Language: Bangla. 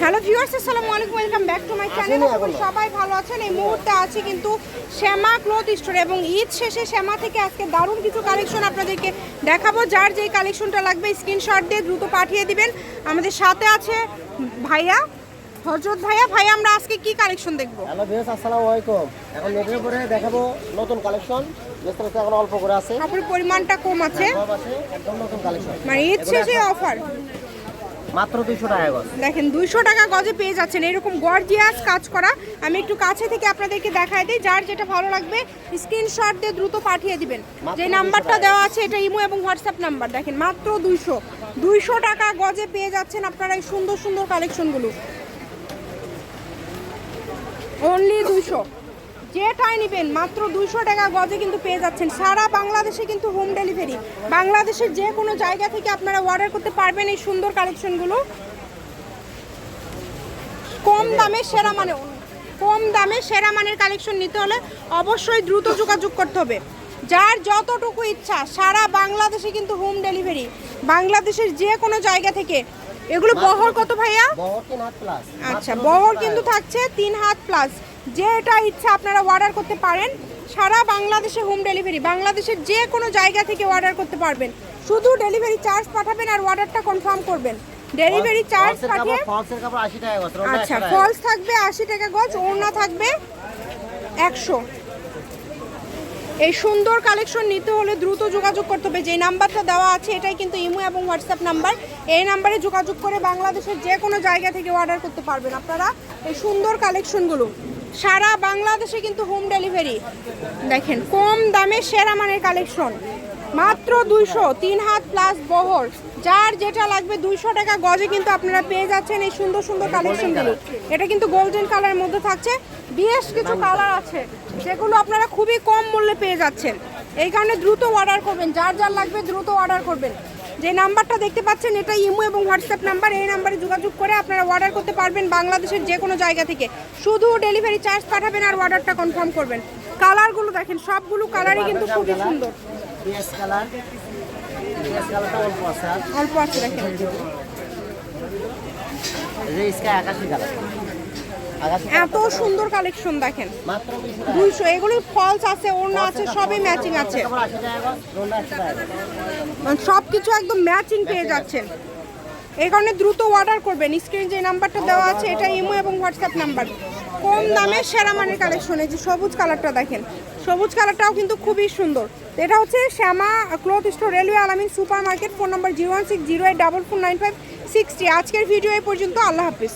হ্যালো ভিউয়ার্স আসসালামু আলাইকুম welcome back to my channel সবাই ভালো আছেন। এই মুহূর্তে আছি কিন্তু শ্যামা ক্লথ স্টোর এবং ঈদ শেষে শ্যামা থেকে আজকে দারুণ কিছু কালেকশন আপনাদেরকে দেখাবো। যার যেই কালেকশনটা লাগবে স্ক্রিনশট দিয়ে দ্রুত পাঠিয়ে দিবেন। আমাদের সাথে আছে ভাইয়া হজরত ভাইয়া। ভাইয়া আমরা আজকে কি কালেকশন দেখব? হ্যালো ভিউস আসসালামু আলাইকুম। এখন নেটের উপরে দেখাবো নতুন কালেকশন বিস্তারিত এখন অল্প করে আছে। কাপড়ের পরিমাণটা কম আছে। আছে। একদম নতুন কালেকশন মানে ঈদ শেষে অফার মাত্র দুইশো টাকা গজ। দেখেন দুইশো টাকা গজে পেয়ে যাচ্ছেন। এরকম গর্জিয়াস কাজ করা। আমি একটু কাছে থেকে আপনাদেরকে দেখায় দিই। যার যেটা ভালো লাগবে স্ক্রিনশট দিয়ে দ্রুত পাঠিয়ে দিবেন। যে নাম্বারটা দেওয়া আছে এটা ইমো এবং হোয়াটসঅ্যাপ নাম্বার দেখেন মাত্র দুইশো। দুইশো টাকা গজে পেয়ে যাচ্ছেন আপনারা এই সুন্দর সুন্দর কালেকশনগুলো অনলি দুইশো। যেটাই নেবেন মাত্র দুইশো টাকা গজে কিন্তু পেয়ে যাচ্ছেন। সারা বাংলাদেশে কিন্তু হোম ডেলিভারি বাংলাদেশের যে কোনো জায়গা থেকে আপনারা অর্ডার করতে পারবেন এই সুন্দর কালেকশনগুলো কম দামে সেরা মানে কম দামে সেরা মানের কালেকশন নিতে হলে অবশ্যই দ্রুত যোগাযোগ করতে হবে। যার যতটুকু ইচ্ছা সারা বাংলাদেশে কিন্তু হোম ডেলিভারি বাংলাদেশের যে কোনো জায়গা থেকে। এগুলো বহর কত ভাইয়া? আচ্ছা বহর কিন্তু থাকছে তিন হাত প্লাস যেটা ইচ্ছা আপনারা অর্ডার করতে পারেন। সারা বাংলাদেশে হোম ডেলিভারি বাংলাদেশের যে কোনো জায়গা থেকে অর্ডার করতে পারবেন। শুধু ডেলিভারি চার্জ পাঠাবেন আর অর্ডারটা কনফার্ম করবেন। ডেলিভারি চার্জ পাঠিয়ে আচ্ছা ফলস থাকবে আশি টাকা গজ ওড়না থাকবে একশো। এই সুন্দর কালেকশন নিতে হলে দ্রুত যোগাযোগ করতে হবে। যে নাম্বারটা দেওয়া আছে এটাই কিন্তু ইমো এবং হোয়াটসঅ্যাপ নাম্বার। এই নাম্বারে যোগাযোগ করে বাংলাদেশের যে কোনো জায়গা থেকে অর্ডার করতে পারবেন আপনারা। এই সুন্দর কালেকশনগুলো সারা বাংলাদেশে কিন্তু হোম ডেলিভারি দেখেন কম দামে সেরা মানের কালেকশন মাত্র দুইশো তিন হাত প্লাস বহর। যার যেটা লাগবে দুইশো টাকা গজে কিন্তু আপনারা পেয়ে যাচ্ছেন এই সুন্দর সুন্দর কালেকশনগুলো এটা কিন্তু গোল্ডেন কালারের মধ্যে থাকছে। বেশ কিছু কালার আছে যেগুলো আপনারা খুবই কম মূল্যে পেয়ে যাচ্ছেন। এই কারণে দ্রুত অর্ডার করবেন। যার যার লাগবে দ্রুত অর্ডার করবেন। যে নাম্বারটা দেখতে পাচ্ছেন এটা ইমো এবং হোয়াটসঅ্যাপ নাম্বার। এই নাম্বারে যোগাযোগ করে আপনারা অর্ডার করতে পারবেন বাংলাদেশের যে কোনো জায়গা থেকে। শুধু ডেলিভারি চার্জ পাঠাবেন আর অর্ডারটা কনফার্ম করবেন। কালারগুলো দেখেন সবগুলো কালারই কিন্তু খুবই সুন্দর। অল্প আছে। দেখেন। এত সুন্দর কালেকশন দেখেন। দুইশো এগুলি ফলস আছে, ওড়না আছে, সবই ম্যাচিং আছে। মানে সব কিছু একদম ম্যাচিং পেয়ে যাচ্ছেন। এই কারণে দ্রুত অর্ডার করবেন। স্ক্রিন যে নাম্বারটা দেওয়া আছে, এটা ইমো এবং হোয়াটসঅ্যাপ নাম্বার কম দামে সেরা মানের কালেকশন এই যে সবুজ কালারটা দেখেন। সবুজ কালারটাও কিন্তু খুবই সুন্দর। এটা হচ্ছে Shyama cloth store railway Alamin super market phone number zero one six zero eight double four nine five sixty আজকের ভিডিও এই পর্যন্ত, আল্লাহ হাফিজ।